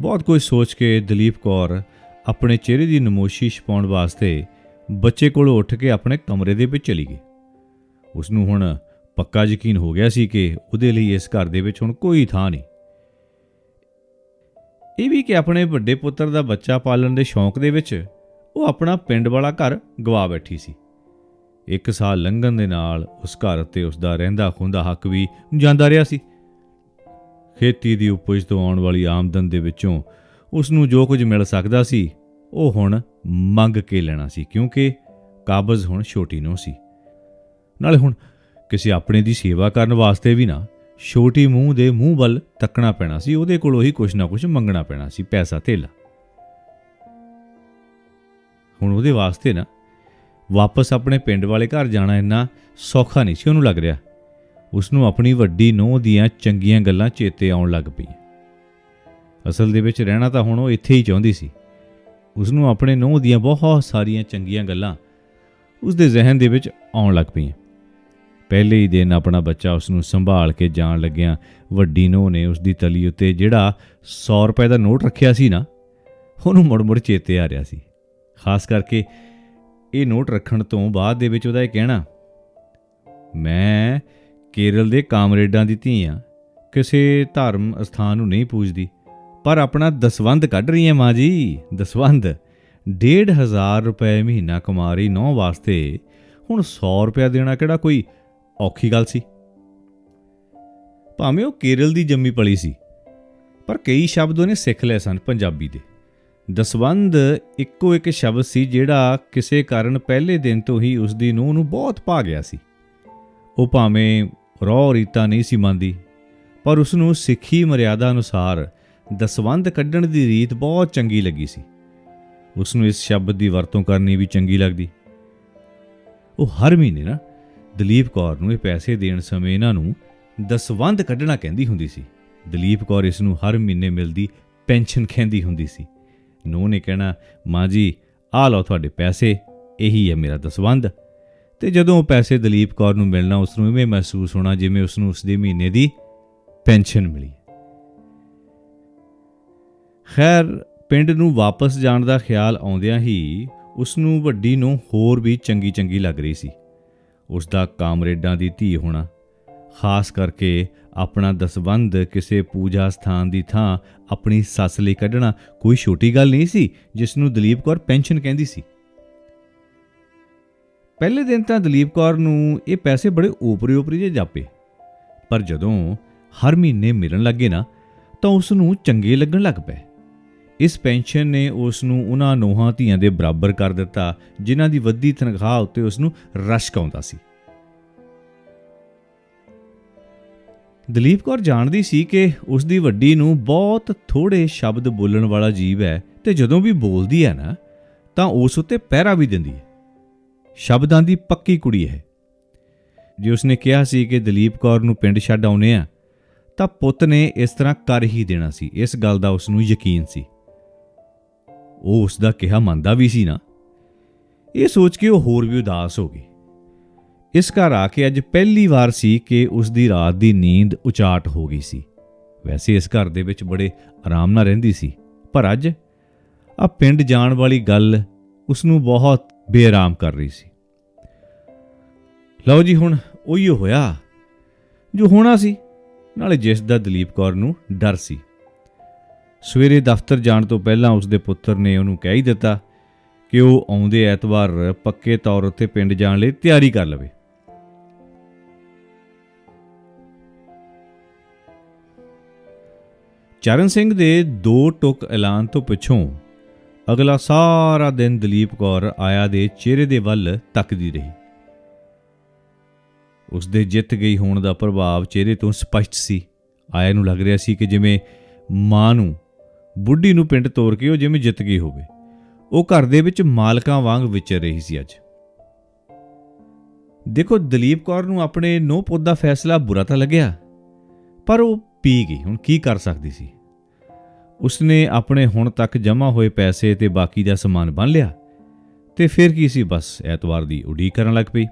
ਬਹੁਤ ਕੁਝ ਸੋਚ ਕੇ ਦਲੀਪ ਕੌਰ ਆਪਣੇ ਚਿਹਰੇ ਦੀ ਨਮੋਸ਼ੀ ਛਪਾਉਣ ਵਾਸਤੇ ਬੱਚੇ ਕੋਲੋਂ ਉੱਠ ਕੇ ਆਪਣੇ ਕਮਰੇ ਦੇ ਵਿੱਚ ਚਲੀ ਗਈ। ਉਸ ਨੂੰ ਹੁਣ ਪੱਕਾ ਯਕੀਨ ਹੋ ਗਿਆ ਸੀ ਕਿ ਉਹਦੇ ਲਈ ਇਸ ਘਰ ਦੇ ਵਿੱਚ ਹੁਣ ਕੋਈ ਥਾਂ ਨਹੀਂ। ਇਹ ਵੀ ਕਿ ਆਪਣੇ ਵੱਡੇ ਪੁੱਤਰ ਦਾ ਬੱਚਾ ਪਾਲਣ ਦੇ ਸ਼ੌਂਕ ਦੇ ਵਿੱਚ ਉਹ ਆਪਣਾ ਪਿੰਡ ਵਾਲਾ ਘਰ ਗਵਾ ਬੈਠੀ ਸੀ। ਇੱਕ ਸਾਲ ਲੰਘਣ ਦੇ ਨਾਲ ਉਸ ਘਰ ਤੇ ਉਸ ਦਾ ਰਹਿੰਦਾ ਖੁੰਦਾ ਹੱਕ ਵੀ ਜਾਂਦਾ ਰਿਹਾ ਸੀ। ਖੇਤੀ ਦੀ ਉਪਜ ਤੋਂ ਆਉਣ ਵਾਲੀ ਆਮਦਨ ਦੇ ਵਿੱਚੋਂ ਉਸ ਨੂੰ ਜੋ ਕੁਝ ਮਿਲ ਸਕਦਾ ਸੀ, ਉਹ ਹੁਣ ਮੰਗ ਕੇ ਲੈਣਾ ਸੀ, ਕਿਉਂਕਿ ਕਾਬਜ਼ ਹੁਣ ਛੋਟੀ ਨੋ ਸੀ। ਨਾਲੇ ਹੁਣ ਕਿਸੇ ਆਪਣੇ ਦੀ ਸੇਵਾ ਕਰਨ ਵਾਸਤੇ ਵੀ ਨਾ, ਛੋਟੀ ਮੂੰਹ ਦੇ ਮੂੰਹ ਵੱਲ ਤੱਕਣਾ ਪੈਣਾ ਸੀ, ਉਹਦੇ ਕੋਲੋਂ ਹੀ ਕੁਝ ਨਾ ਕੁਝ ਮੰਗਣਾ ਪੈਣਾ ਸੀ, ਪੈਸਾ, ਧੇਲਾ। ਹੁਣ ਉਹਦੇ ਵਾਸਤੇ ਨਾ ਵਾਪਸ ਆਪਣੇ ਪਿੰਡ ਵਾਲੇ ਘਰ ਜਾਣਾ ਇੰਨਾ ਸੌਖਾ ਨਹੀਂ ਸੀ, ਉਹਨੂੰ ਲੱਗ ਰਿਹਾ। ਉਸ ਨੂੰ ਆਪਣੀ ਵੱਡੀ ਨੋਹ ਦੀਆਂ ਚੰਗੀਆਂ ਗੱਲਾਂ ਚੇਤੇ ਆਉਣ ਲੱਗ ਪਈਆਂ ਅਸਲ ਦੇ ਵਿੱਚ ਰਹਿਣਾ ਤਾਂ ਹੁਣ ਉਹ ਇੱਥੇ ਹੀ ਚਾਹੁੰਦੀ ਸੀ। ਉਸ ਨੂੰ ਆਪਣੇ ਨੋਹ ਦੀਆਂ ਬਹੁਤ ਸਾਰੀਆਂ ਚੰਗੀਆਂ ਗੱਲਾਂ ਉਸ ਦੇ ਜ਼ਿਹਨ ਦੇ ਵਿੱਚ ਆਉਣ ਲੱਗ ਪਈਆਂ। ਪਹਿਲੇ ਹੀ ਦਿਨ ਆਪਣਾ ਬੱਚਾ ਉਸ ਨੂੰ ਸੰਭਾਲ ਕੇ ਜਾਣ ਲੱਗਿਆਂ ਵੱਡੀ ਨੋਹ ਨੇ ਉਸ ਦੀ ਤਲੀ ਉੱਤੇ ਜਿਹੜਾ 100 ਰੁਪਏ ਦਾ ਨੋਟ ਰੱਖਿਆ ਸੀ ਨਾ, ਉਹਨੂੰ ਮੁੜ-ਮੁੜ ਚੇਤੇ ਆ ਰਿਹਾ ਸੀ। ਖਾਸ ਕਰਕੇ ਇਹ ਨੋਟ ਰੱਖਣ ਤੋਂ ਬਾਅਦ ਦੇ ਵਿੱਚ ਉਹਦਾ ਇਹ ਕਹਿਣਾ, ਮੈਂ ਕੇਰਲ ਦੇ ਕਾਮਰੇਡਾਂ ਦੀ ਧੀਆਂ ਕਿਸੇ ਧਰਮ ਸਥਾਨ ਨੂੰ ਨਹੀਂ ਪੂਜਦੀ। ਪਰ ਆਪਣਾ ਦਸਵੰਦ ਕੱਢ ਰਹੀ ਹੈ ਮਾਂ ਜੀ ਦਸਵੰਦ 1500 ਰੁਪਏ ਮਹੀਨਾ ਕਮਾ ਰਹੀ ਨੌ ਵਾਸਤੇ। ਹੁਣ 100 ਰੁਪਏ ਦੇਣਾ ਕਿਹੜਾ ਕੋਈ ਔਖੀ ਗੱਲ ਸੀ? ਭਾਵੇਂ ਉਹ ਕੇਰਲ ਦੀ ਜੰਮੀ ਪਲੀ ਸੀ, ਪਰ ਕਈ ਸ਼ਬਦ ਉਹਨੇ ਸਿੱਖ ਲਏ ਸਨ ਪੰਜਾਬੀ ਦੇ। ਦਸਵੰਦ ਇੱਕੋ ਇੱਕ ਸ਼ਬਦ ਸੀ ਜਿਹੜਾ ਕਿਸੇ ਕਾਰਨ ਪਹਿਲੇ ਦਿਨ ਤੋਂ ਹੀ ਉਸ ਦੀ ਨੂੰਹ ਨੂੰ ਬਹੁਤ ਭਾ ਗਿਆ ਸੀ। ਉਹ ਭਾਵੇਂ ਰੌ ਰੀਤਾ ਨਹੀਂ ਸੀ ਮੰਨਦੀ, ਪਰ ਉਸ ਨੂੰ ਸਿੱਖੀ ਮਰਿਆਦਾ ਅਨੁਸਾਰ ਦਸਵੰਦ ਕੱਢਣ ਦੀ ਰੀਤ ਬਹੁਤ ਚੰਗੀ ਲੱਗੀ ਸੀ। ਉਸ ਨੂੰ ਇਸ ਸ਼ਬਦ ਦੀ ਵਰਤੋਂ ਕਰਨੀ ਵੀ ਚੰਗੀ ਲੱਗਦੀ। ਉਹ ਹਰ ਮਹੀਨੇ ਨਾ ਦਲੀਪ ਕੌਰ ਨੂੰ ਇਹ ਪੈਸੇ ਦੇਣ ਸਮੇਂ ਇਹਨਾਂ ਨੂੰ ਦਸਵੰਦ ਕੱਢਣਾ ਕਹਿੰਦੀ ਹੁੰਦੀ ਸੀ। ਦਲੀਪ ਕੌਰ ਇਸ ਨੂੰ ਹਰ ਮਹੀਨੇ ਮਿਲਦੀ ਪੈਨਸ਼ਨ ਕਹਿੰਦੀ ਹੁੰਦੀ ਸੀ। ਨੂੰਹ ਨੇ ਕਹਿਣਾ, ਮਾਂ ਜੀ ਆ ਲਓ ਤੁਹਾਡੇ ਪੈਸੇ, ਇਹੀ ਹੈ ਮੇਰਾ ਦਸਵੰਦ ਤੇ ਜਦੋਂ ਉਹ ਪੈਸੇ ਦਲੀਪ ਕੌਰ ਨੂੰ ਮਿਲਣਾ ਉਸ ਨੂੰ ਇਵੇਂ ਮਹਿਸੂਸ ਹੋਣਾ ਜਿਵੇਂ ਉਸ ਨੂੰ ਉਸ ਦੇ ਮਹੀਨੇ ਦੀ ਪੈਨਸ਼ਨ ਮਿਲੀ। ਖੈਰ, ਪਿੰਡ ਨੂੰ ਵਾਪਸ ਜਾਣ ਦਾ ਖਿਆਲ ਆਉਂਦਿਆਂ ਹੀ ਉਸ ਨੂੰ ਵੱਡੀ ਨੂੰ ਹੋਰ ਵੀ ਚੰਗੀ ਚੰਗੀ ਲੱਗ ਰਹੀ ਸੀ। ਉਸ ਦਾ ਕਾਮਰੇਡਾਂ ਦੀ ਧੀ ਹੋਣਾ, ਖਾਸ ਕਰਕੇ ਆਪਣਾ ਦਸਵੰਦ ਕਿਸੇ ਪੂਜਾ ਸਥਾਨ ਦੀ ਥਾਂ ਆਪਣੀ ਸੱਸ ਲਈ ਕੱਢਣਾ ਕੋਈ ਛੋਟੀ ਗੱਲ ਨਹੀਂ ਸੀ ਜਿਸ ਨੂੰ ਦਲੀਪ ਕੌਰ ਪੈਨਸ਼ਨ ਕਹਿੰਦੀ ਸੀ। ਪਹਿਲੇ ਦਿਨ ਤਾਂ ਦਲੀਪ ਕੌਰ ਨੂੰ ਇਹ ਪੈਸੇ ਬੜੇ ਓਪਰੀ ਓਪਰੀ ਜਿਹੇ ਜਾਪੇ। ਪਰ ਜਦੋਂ ਹਰ ਮਹੀਨੇ ਮਿਲਣ ਲੱਗੇ ਨਾ, ਤਾਂ ਉਸ ਨੂੰ ਚੰਗੇ ਲੱਗਣ ਲੱਗ ਪਏ। ਇਸ ਪੈਨਸ਼ਨ ਨੇ ਉਸ ਨੂੰ ਉਹਨਾਂ ਨੋਹਾਂ ਧੀਆਂ ਦੇ ਬਰਾਬਰ ਕਰ ਦਿੱਤਾ, ਜਿਨ੍ਹਾਂ ਦੀ ਵੱਧੀ ਤਨਖਾਹ ਉੱਤੇ ਉਸ ਨੂੰ ਰਸ਼ਕ ਆਉਂਦਾ ਸੀ। ਦਲੀਪ ਕੌਰ ਜਾਣਦੀ ਸੀ ਕਿ ਉਸ ਦੀ ਵੱਡੀ ਨੂੰ ਬਹੁਤ ਥੋੜੇ ਸ਼ਬਦ ਬੋਲਣ ਵਾਲਾ ਜੀਵ ਹੈ ਤੇ ਜਦੋਂ ਵੀ ਬੋਲਦੀ ਹੈ ਨਾ, ਤਾਂ ਉਸ ਉੱਤੇ ਪਹਿਰਾ ਵੀ ਦਿੰਦੀ ਹੈ। ਸ਼ਬਦਾਂ ਦੀ ਪੱਕੀ ਕੁੜੀ ਹੈ ਜੇ ਉਸਨੇ ਕਿਹਾ ਸੀ ਕਿ ਦਲੀਪ ਕੌਰ ਨੂੰ ਪਿੰਡ ਛੱਡ ਆਉਨੇ ਆ, ਤਾਂ ਪੁੱਤ ਨੇ ਇਸ ਤਰ੍ਹਾਂ ਕਰ ਹੀ ਦੇਣਾ ਸੀ। ਇਸ ਗੱਲ ਦਾ ਉਸ ਨੂੰ ਯਕੀਨ ਸੀ। ਉਹ ਉਸ ਦਾ ਕਿਹਾ ਮੰਨਦਾ ਵੀ ਸੀ ਨਾ। ਇਹ ਸੋਚ ਕੇ ਉਹ ਹੋਰ ਵੀ ਉਦਾਸ ਹੋ ਗਈ। ਇਸ ਘਰ ਆ ਕੇ ਅੱਜ ਪਹਿਲੀ ਵਾਰ ਸੀ ਕਿ ਉਸ ਦੀ ਰਾਤ ਦੀ ਨੀਂਦ ਉਚਾਟ ਹੋ ਗਈ ਸੀ। ਵੈਸੇ ਇਸ ਘਰ ਦੇ ਵਿੱਚ ਬੜੇ ਆਰਾਮ ਨਾਲ ਰਹਿੰਦੀ ਸੀ। ਪਰ ਅੱਜ ਆ ਪਿੰਡ ਜਾਣ ਵਾਲੀ ਗੱਲ ਉਸ ਨੂੰ ਬਹੁਤ ਬੇਆਰਾਮ ਕਰ ਰਹੀ ਸੀ। ਲਓ ਜੀ, ਹੁਣ ਉਹੀ ਹੋਇਆ ਜੋ ਹੋਣਾ ਸੀ। ਨਾਲੇ ਜਿਸ ਦਾ ਦਲੀਪ ਕੌਰ ਨੂੰ ਡਰ ਸੀ। ਸਵੇਰੇ ਦਫ਼ਤਰ ਜਾਣ ਤੋਂ ਪਹਿਲਾਂ ਉਸ ਦੇ ਪੁੱਤਰ ਨੇ ਉਹਨੂੰ ਕਹਿ ਹੀ ਦਿੱਤਾ ਕਿ ਉਹ ਆਉਂਦੇ ਐਤਵਾਰ ਪੱਕੇ ਤੌਰ ਉੱਤੇ ਪਿੰਡ ਜਾਣ ਲਈ ਤਿਆਰੀ ਕਰ ਲਵੇ। ਚਰਨ ਸਿੰਘ ਦੇ ਦੋ ਟੁਕ ਐਲਾਨ ਤੋਂ ਪਿੱਛੋਂ ਅਗਲਾ ਸਾਰਾ ਦਿਨ ਦਲੀਪ ਕੌਰ ਆਇਆ ਦੇ ਚਿਹਰੇ ਦੇ ਵੱਲ ਤੱਕਦੀ ਰਹੀ। ਉਸ ਦੇ ਜਿੱਤ ਗਈ ਹੋਣ ਦਾ ਪ੍ਰਭਾਵ ਚਿਹਰੇ ਤੋਂ ਸਪਸ਼ਟ ਸੀ। ਆਇਆ ਨੂੰ ਲੱਗ ਰਿਹਾ ਸੀ ਕਿ ਜਿਵੇਂ ਮਾਂ ਨੂੰ, ਬੁੱਢੀ ਨੂੰ ਪਿੰਡ ਤੋਰ ਕੇ ਉਹ ਜਿਵੇਂ ਜਿੱਤ ਗਈ ਹੋਵੇ। ਉਹ ਘਰ ਦੇ ਵਿੱਚ ਮਾਲਕਾਂ ਵਾਂਗ ਵਿਚਰ ਰਹੀ ਸੀ ਅੱਜ। ਦੇਖੋ, ਦਲੀਪ ਕੌਰ ਨੂੰ ਆਪਣੇ ਨੋ ਪੁੱਤ ਦਾ ਫੈਸਲਾ ਬੁਰਾ ਤਾਂ ਲੱਗਿਆ, ਪਰ ਉਹ ਪੀ ਗਈ, ਹੁਣ ਕੀ ਕਰ ਸਕਦੀ ਸੀ? ਉਸਨੇ ਆਪਣੇ ਹੁਣ ਤੱਕ ਜਮ੍ਹਾਂ ਹੋਏ ਪੈਸੇ ਤੇ ਬਾਕੀ ਦਾ ਸਮਾਨ ਬੰਨ ਲਿਆ ਤੇ ਫਿਰ ਕੀ ਸੀ? ਬਸ ਐਤਵਾਰ ਦੀ ਉਡੀਕ ਕਰਨ ਲੱਗ ਪਈ।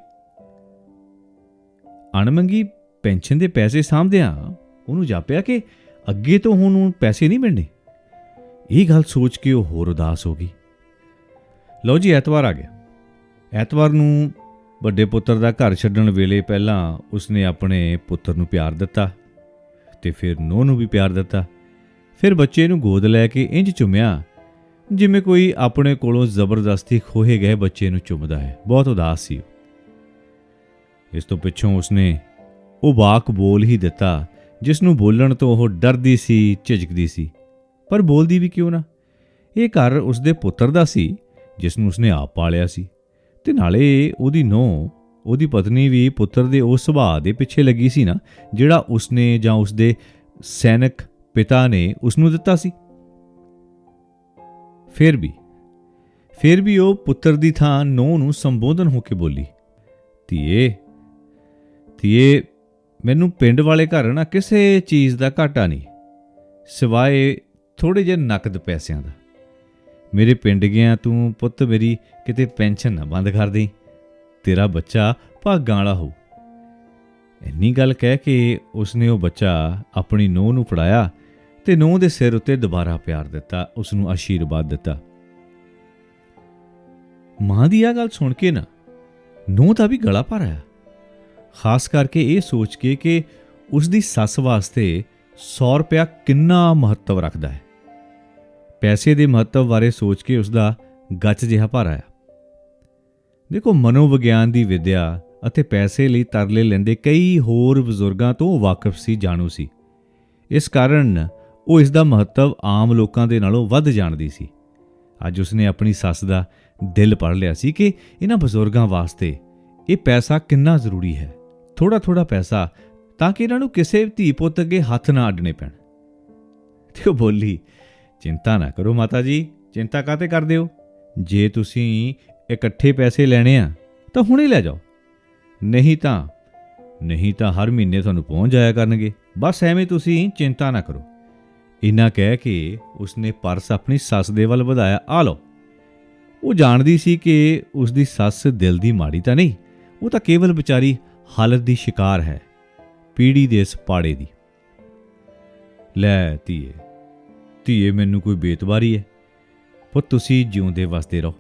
ਅਣਮੰਗੀ ਪੈਨਸ਼ਨ ਦੇ ਪੈਸੇ ਸਾਂਭਦਿਆਂ ਉਹਨੂੰ ਜਾਪਿਆ ਕਿ ਅੱਗੇ ਤੋਂ ਹੁਣ ਉਹਨੂੰ ਪੈਸੇ ਨਹੀਂ ਮਿਲਣੇ। ਇਹ ਗੱਲ ਸੋਚ ਕੇ ਉਹ ਹੋਰ ਉਦਾਸ ਹੋ ਗਈ। ਲਓ ਜੀ, ਐਤਵਾਰ ਆ ਗਿਆ। ਐਤਵਾਰ ਨੂੰ ਵੱਡੇ ਪੁੱਤਰ ਦਾ ਘਰ ਛੱਡਣ ਵੇਲੇ ਪਹਿਲਾਂ ਉਸਨੇ ਆਪਣੇ ਪੁੱਤਰ ਨੂੰ ਪਿਆਰ ਦਿੱਤਾ ਤੇ ਫਿਰ ਨੂੰਹ ਨੂੰ ਵੀ ਪਿਆਰ ਦਿੱਤਾ। ਫਿਰ ਬੱਚੇ ਨੂੰ ਗੋਦ ਲੈ ਕੇ ਇੰਜ ਚੁੰਮਿਆ, ਜਿਵੇਂ ਕੋਈ ਆਪਣੇ ਕੋਲੋਂ ਜ਼ਬਰਦਸਤੀ ਖੋਹੇ ਗਏ ਬੱਚੇ ਨੂੰ ਚੁੰਮਦਾ ਹੈ। ਬਹੁਤ ਉਦਾਸ ਸੀ ਇਸ ਤੋਂ ਪਿੱਛੋਂ ਉਸਨੇ ਉਹ ਵਾਕ ਬੋਲ ਹੀ ਦਿੱਤਾ, ਜਿਸ ਨੂੰ ਬੋਲਣ ਤੋਂ ਉਹ ਡਰਦੀ ਸੀ, ਝਿਜਕਦੀ ਸੀ। ਪਰ ਬੋਲਦੀ ਵੀ ਕਿਉਂ ਨਾ? ਇਹ ਘਰ ਉਸਦੇ ਪੁੱਤਰ ਦਾ ਸੀ, ਜਿਸ ਨੂੰ ਉਸਨੇ ਆਪ ਪਾਲਿਆ ਸੀ। ਤੇ ਨਾਲੇ ਉਹਦੀ ਨੂੰਹ, ਉਹਦੀ ਪਤਨੀ ਵੀ ਪੁੱਤਰ ਦੇ ਉਸ ਸੁਭਾਅ ਦੇ ਪਿੱਛੇ ਲੱਗੀ ਸੀ ਨਾ, ਜਿਹੜਾ ਉਸਨੇ ਜਾਂ ਉਸਦੇ ਸੈਨਿਕ ਪਿਤਾ ਨੇ ਉਸ ਨੂੰ ਦਿੱਤਾ ਸੀ। ਫਿਰ ਵੀ ਫਿਰ ਵੀ ਉਹ ਪੁੱਤਰ ਦੀ ਥਾਂ ਨੂੰਹ ਨੂੰ ਸੰਬੋਧਨ ਹੋ ਕੇ ਬੋਲੀ, ਧੀਏ ਧੀਏ, ਮੈਨੂੰ ਪਿੰਡ ਵਾਲੇ ਘਰ ਨਾ ਕਿਸੇ ਚੀਜ਼ ਦਾ ਘਾਟਾ ਨਹੀਂ, ਸਿਵਾਏ ਥੋੜੇ ਜਿਹੇ ਨਕਦ ਪੈਸਿਆਂ ਦਾ। ਮੇਰੇ ਪਿੰਡ ਗਿਆ ਤੂੰ ਪੁੱਤ ਮੇਰੀ ਕਿਤੇ ਪੈਨਸ਼ਨ ਨਾ ਬੰਦ ਕਰ ਦੇਈਂ, ਤੇਰਾ ਬੱਚਾ ਭਾਗਾਂ ਵਾਲਾ ਹੋ ਇੰਨੀ ਗੱਲ ਕਹਿ ਕੇ ਉਸਨੇ ਉਹ ਬੱਚਾ ਆਪਣੀ ਨੂੰਹ ਨੂੰ ਫੜਾਇਆ ਤੇ ਨੂੰਹ ਦੇ ਸਿਰ ਉੱਤੇ ਦੁਬਾਰਾ ਪਿਆਰ ਦਿੱਤਾ ਉਸ ਨੂੰ ਆਸ਼ੀਰਵਾਦ ਦਿੱਤਾ। ਮਾਂ ਦੀ ਇਹ ਗੱਲ ਸੁਣ ਕੇ ਨਾ, ਨੂੰਹ ਦਾ ਵੀ ਗਲਾ ਭਰ ਆਇਆ। ਖਾਸ ਕਰਕੇ ਇਹ ਸੋਚ ਕੇ ਕਿ ਉਸ ਦੀ ਸੱਸ ਵਾਸਤੇ 100 ਰੁਪਇਆ ਕਿੰਨਾ ਮਹੱਤਵ ਰੱਖਦਾ ਹੈ। ਪੈਸੇ ਦੇ ਮਹੱਤਵ ਬਾਰੇ ਸੋਚ ਕੇ ਉਸ ਦਾ ਗੱਚ ਜਿਹਾ ਭਰ ਆਇਆ। ਦੇਖੋ, ਮਨੋਵਿਗਿਆਨ ਦੀ ਵਿਦਿਆ ਅਤੇ ਪੈਸੇ ਲਈ ਤਰਲੇ ਲੈਂਦੇ ਕਈ ਹੋਰ ਬਜ਼ੁਰਗਾਂ ਤੋਂ ਉਹ ਵਾਕਿਫ ਸੀ, ਜਾਣੂ ਸੀ। ਇਸ ਕਾਰਨ ਉਹ ਇਸ ਦਾ ਮਹੱਤਵ ਆਮ ਲੋਕਾਂ ਦੇ ਨਾਲੋਂ ਵੱਧ ਜਾਣਦੀ ਸੀ। ਅੱਜ ਉਸਨੇ ਆਪਣੀ ਸੱਸ ਦਾ ਦਿਲ ਪੜ ਲਿਆ ਸੀ ਕਿ ਇਹਨਾਂ ਬਜ਼ੁਰਗਾਂ ਵਾਸਤੇ ਇਹ ਪੈਸਾ ਕਿੰਨਾ ਜ਼ਰੂਰੀ ਹੈ। ਥੋੜਾ ਥੋੜਾ ਪੈਸਾ ਤਾਂ ਕਿ ਇਹਨਾਂ ਨੂੰ ਕਿਸੇ ਧੀ ਪੁੱਤ ਅੱਗੇ ਹੱਥ ਨਾ ਅੱਡਣੇ ਪੈਣ। ਤੇ ਉਹ ਬੋਲੀ, ਚਿੰਤਾ ਨਾ ਕਰੋ ਮਾਤਾ ਜੀ, ਚਿੰਤਾ ਕਾਤੇ ਕਰਦੇ ਹੋ? ਜੇ ਤੁਸੀਂ ਇਕੱਠੇ ਪੈਸੇ ਲੈਣੇ ਆ, ਤਾਂ ਹੁਣੇ ਲੈ ਜਾਓ। ਨਹੀਂ ਤਾਂ ਨਹੀਂ ਤਾਂ ਹਰ ਮਹੀਨੇ ਤੁਹਾਨੂੰ ਪਹੁੰਚ ਜਾਇਆ ਕਰਨਗੇ। ਬਸ ਐਵੇਂ ਤੁਸੀਂ ਚਿੰਤਾ ਨਾ ਕਰੋ। ਇਨਾ ਕਹਿ ਕੇ ਉਸਨੇ ਪਰਸ ਆਪਣੀ ਸੱਸ ਦੇ ਵੱਲ ਵਧਾਇਆ, ਆ ਲਓ। ਉਹ ਜਾਣਦੀ ਸੀ ਕਿ ਉਸ ਦੀ ਸੱਸ ਦਿਲ ਦੀ ਮਾੜੀ ਤਾਂ ਨਹੀਂ, ਉਹ ਤਾਂ ਕੇਵਲ ਵਿਚਾਰੀ ਹਾਲਤ ਦੀ ਸ਼ਿਕਾਰ ਹੈ, ਪੀੜੀ ਦੇ ਇਸ ਪਾੜੇ ਦੀ। ਲੈ ਧੀਏ ਧੀਏ ਮੈਨੂੰ ਕੋਈ ਬੇਤਬਾਰੀ ਹੈ, ਪੁੱਤ ਤੁਸੀਂ ਜਿਉਂਦੇ ਵਸਦੇ ਰਹੋ।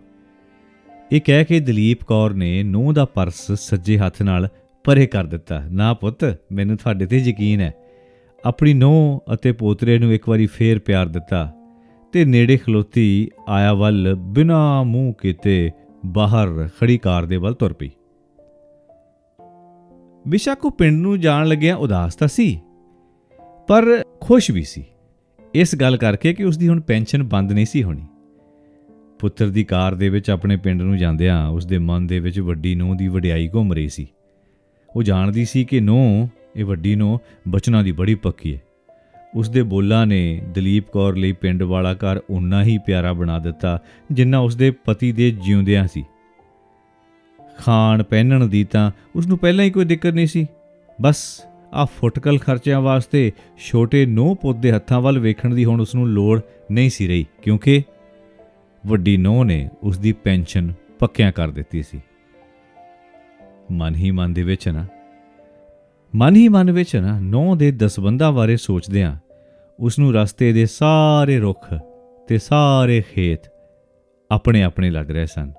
ਇਹ ਕਹਿ ਕੇ ਦਲੀਪ ਕੌਰ ਨੇ ਨੂੰਹ ਦਾ ਪਰਸ ਸੱਜੇ ਹੱਥ ਨਾਲ ਪਰੇ ਕਰ ਦਿੱਤਾ, ਨਾ ਪੁੱਤ, ਮੈਨੂੰ ਤੁਹਾਡੇ ਤੇ ਯਕੀਨ ਹੈ ਆਪਣੀ ਨੂੰਹ ਅਤੇ ਪੋਤਰੇ ਨੂੰ ਇੱਕ ਵਾਰੀ ਫੇਰ ਪਿਆਰ ਦਿੱਤਾ ਤੇ ਨੇੜੇ ਖਲੋਤੀ ਆਇਆ ਵੱਲ ਬਿਨਾ ਮੂੰਹ ਕੀਤੇ ਬਾਹਰ ਖੜੀ ਕਾਰ ਦੇ ਵੱਲ ਤੁਰ ਪਈ। ਬਿਸ਼ੱਕ ਉਹ ਪਿੰਡ ਨੂੰ ਜਾਣ ਲੱਗਿਆ ਉਦਾਸ ਤਾਂ ਸੀ, ਪਰ ਖੁਸ਼ ਵੀ ਸੀ। ਇਸ ਗੱਲ ਕਰਕੇ ਕਿ ਉਸ ਦੀ ਹੁਣ ਪੈਨਸ਼ਨ ਬੰਦ ਨਹੀਂ ਸੀ ਹੋਣੀ। ਪੁੱਤਰ ਦੀ ਕਾਰ ਦੇ ਵਿੱਚ ਆਪਣੇ ਪਿੰਡ ਨੂੰ ਜਾਂਦਿਆਂ ਉਸ ਦੇ ਮਨ ਦੇ ਵਿੱਚ ਵੱਡੀ ਨੂੰਹ ਦੀ ਵਡਿਆਈ ਘੁੰਮ ਰਹੀ ਸੀ। ਉਹ ਜਾਣਦੀ ਸੀ ਕਿ ਨੂੰਹ ਇਹ ਵੱਡੀ ਨੂੰਹ ਬਚਨਾਂ ਦੀ ਬੜੀ ਪੱਕੀ ਹੈ। ਉਸ ਦੇ ਬੋਲਾਂ ਨੇ ਦਲੀਪ ਕੌਰ ਲਈ ਪਿੰਡ ਵਾਲਾ ਘਰ ਉਨਾ ਹੀ ਪਿਆਰਾ ਬਣਾ ਦਿੱਤਾ ਜਿੰਨਾ ਉਸ ਦੇ ਪਤੀ ਦੇ ਜਿਉਂਦਿਆਂ ਸੀ। ਖਾਣ ਪਹਿਨਣ ਦੀ ਤਾਂ ਉਸ ਨੂੰ ਪਹਿਲਾਂ ਹੀ ਕੋਈ ਦਿੱਕਤ ਨਹੀਂ ਸੀ। ਬਸ ਆ ਫੁੱਟਕਲ ਖਰਚਿਆਂ ਵਾਸਤੇ ਛੋਟੇ ਨੋਹ ਪੁੱਤ ਦੇ ਹੱਥਾਂ ਵੱਲ ਵੇਖਣ ਦੀ ਹੁਣ ਉਸ ਨੂੰ ਲੋੜ ਨਹੀਂ ਸੀ ਰਹੀ ਕਿਉਂਕਿ ਵੱਡੀ ਨੋਹ ਨੇ ਉਸ ਦੀ ਪੈਨਸ਼ਨ ਪੱਕਿਆਂ ਕਰ ਦਿੱਤੀ ਸੀ। ਮਨ ਹੀ ਮਨ ਦੇ ਵਿੱਚ ਨਾ। ਮਨ ਹੀ ਮਨ ਵਿੱਚ ਨਾ ਨੌ ਦੇ ਦਸਬੰਦਾਂ ਬਾਰੇ ਸੋਚਦਿਆਂ ਉਸ ਨੂੰ ਰਸਤੇ ਦੇ ਸਾਰੇ ਰੁੱਖ ਤੇ ਸਾਰੇ ਖੇਤ ਆਪਣੇ ਆਪਣੇ ਲੱਗ ਰਹੇ ਸਨ।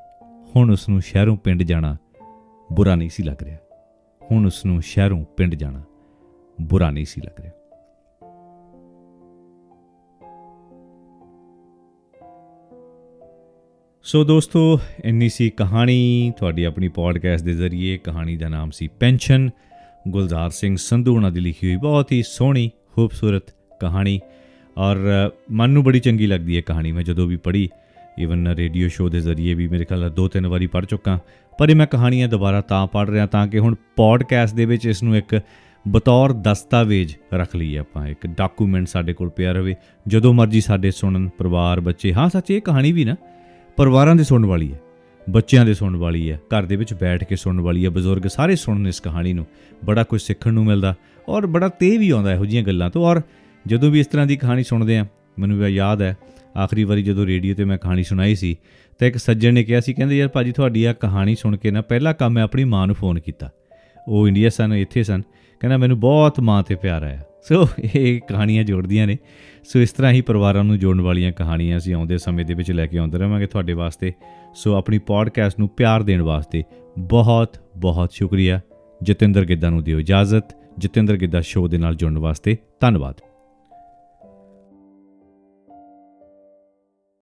ਹੁਣ ਉਸ ਨੂੰ ਸ਼ਹਿਰੋਂ ਪਿੰਡ ਜਾਣਾ ਬੁਰਾ ਨਹੀਂ ਸੀ ਲੱਗ ਰਿਹਾ। ਹੁਣ ਉਸ ਨੂੰ ਸ਼ਹਿਰੋਂ ਪਿੰਡ ਜਾਣਾ ਬੁਰਾ ਨਹੀਂ ਸੀ ਲੱਗ ਰਿਹਾ। ਸੋ ਦੋਸਤੋ, ਇੰਨੀ ਸੀ ਕਹਾਣੀ ਤੁਹਾਡੀ ਆਪਣੀ ਪੋਡਕਾਸਟ ਦੇ ਜ਼ਰੀਏ। ਕਹਾਣੀ ਦਾ ਨਾਮ ਸੀ ਪੈਨਸ਼ਨ। ਗੁਲਜ਼ਾਰ ਸਿੰਘ ਸੰਧੂ ਉਹਨਾਂ ਦੀ ਲਿਖੀ ਹੋਈ ਬਹੁਤ ਹੀ ਸੋਹਣੀ ਖੂਬਸੂਰਤ ਕਹਾਣੀ ਔਰ ਅ, ਮਨ ਨੂੰ ਬੜੀ ਚੰਗੀ ਲੱਗਦੀ ਹੈ ਕਹਾਣੀ। ਮੈਂ ਜਦੋਂ ਵੀ ਪੜ੍ਹੀ ਈਵਨ ਰੇਡੀਓ ਸ਼ੋਅ ਦੇ ਜ਼ਰੀਏ ਵੀ ਮੇਰੇ ਖਿਆਲ ਨਾਲ ਦੋ ਤਿੰਨ ਵਾਰੀ ਪੜ੍ਹ ਚੁੱਕਾ ਪਰ ਇਹ ਮੈਂ ਕਹਾਣੀਆਂ ਦੁਬਾਰਾ ਤਾਂ ਪੜ੍ਹ ਰਿਹਾ ਤਾਂ ਕਿ ਹੁਣ ਪੋਡਕਾਸਟ ਦੇ ਵਿੱਚ ਇਸ ਨੂੰ ਇੱਕ ਬਤੌਰ ਦਸਤਾਵੇਜ਼ ਰੱਖ ਲਈਏ ਆਪਾਂ ਇੱਕ ਡਾਕੂਮੈਂਟ ਸਾਡੇ ਕੋਲ ਪਿਆ ਰਵੇ ਜਦੋਂ ਮਰਜ਼ੀ ਸਾਡੇ ਸੁਣਨ ਪਰਿਵਾਰ ਬੱਚੇ ਹਾਂ ਸੱਚ ਇਹ ਕਹਾਣੀ ਵੀ ਨਾ ਪਰਿਵਾਰਾਂ ਦੇ ਸੁਣਨ ਵਾਲੀ ਹੈ। ਬੱਚਿਆਂ ਦੇ ਸੁਣਨ ਵਾਲੀ ਹੈ, ਘਰ ਦੇ ਵਿੱਚ ਬੈਠ ਕੇ ਸੁਣਨ ਵਾਲੀ ਹੈ, ਬਜ਼ੁਰਗ ਸਾਰੇ ਸੁਣਨ ਇਸ ਕਹਾਣੀ ਨੂੰ, ਬੜਾ ਕੁਝ ਸਿੱਖਣ ਨੂੰ ਮਿਲਦਾ ਔਰ ਬੜਾ ਤੇ ਵੀ ਆਉਂਦਾ ਇਹੋ ਜਿਹੀਆਂ ਗੱਲਾਂ ਤੋਂ, ਔਰ ਜਦੋਂ ਵੀ ਇਸ ਤਰ੍ਹਾਂ ਦੀ ਕਹਾਣੀ ਸੁਣਦੇ ਆ ਮੈਨੂੰ ਯਾਦ ਹੈ, ਆਖਰੀ ਵਾਰੀ ਜਦੋਂ ਰੇਡੀਓ ਤੇ ਮੈਂ ਕਹਾਣੀ ਸੁਣਾਈ ਸੀ, ਤਾਂ ਇੱਕ ਸੱਜਣ ਨੇ ਕਿਹਾ ਸੀ, ਕਹਿੰਦੇ ਯਾਰ ਭਾਜੀ ਤੁਹਾਡੀ ਆ ਕਹਾਣੀ ਸੁਣ ਕੇ ਨਾ ਪਹਿਲਾ ਕੰਮ ਮੈਂ ਆਪਣੀ ਮਾਂ ਨੂੰ ਫੋਨ ਕੀਤਾ। ਉਹ ਇੰਡੀਆ ਸਨ, ਇੱਥੇ ਸਨ, ਕਹਿੰਦਾ ਮੈਨੂੰ ਬਹੁਤ ਮਾਂ ਤੇ ਪਿਆਰ ਆਇਆ। ਸੋ ਇਹ ਕਹਾਣੀਆਂ ਜੋੜਦੀਆਂ ਨੇ, ਸੋ ਇਸ ਤਰ੍ਹਾਂ ਹੀ ਪਰਿਵਾਰਾਂ ਨੂੰ ਜੋੜਨ ਵਾਲੀਆਂ ਕਹਾਣੀਆਂ ਅਸੀਂ ਆਉਂਦੇ ਸਮੇਂ ਦੇ ਵਿੱਚ ਲੈ ਕੇ ਆਉਂਦੇ ਰਹਾਂਗੇ, ਤੁਹਾਡੇ ਵਾਸਤੇ ਸੋ ਆਪਣੀ ਪੋਡਕਾਸਟ ਨੂੰ ਪਿਆਰ ਦੇਣ ਵਾਸਤੇ ਬਹੁਤ ਬਹੁਤ ਸ਼ੁਕਰੀਆ। ਜਤਿੰਦਰ ਗਿੱਦਾ ਨੂੰ ਦਿਓ ਇਜਾਜ਼ਤ। ਜਤਿੰਦਰ ਗਿੱਦਾ ਸ਼ੋਅ ਦੇ ਨਾਲ ਜੁੜਨ ਵਾਸਤੇ ਧੰਨਵਾਦ।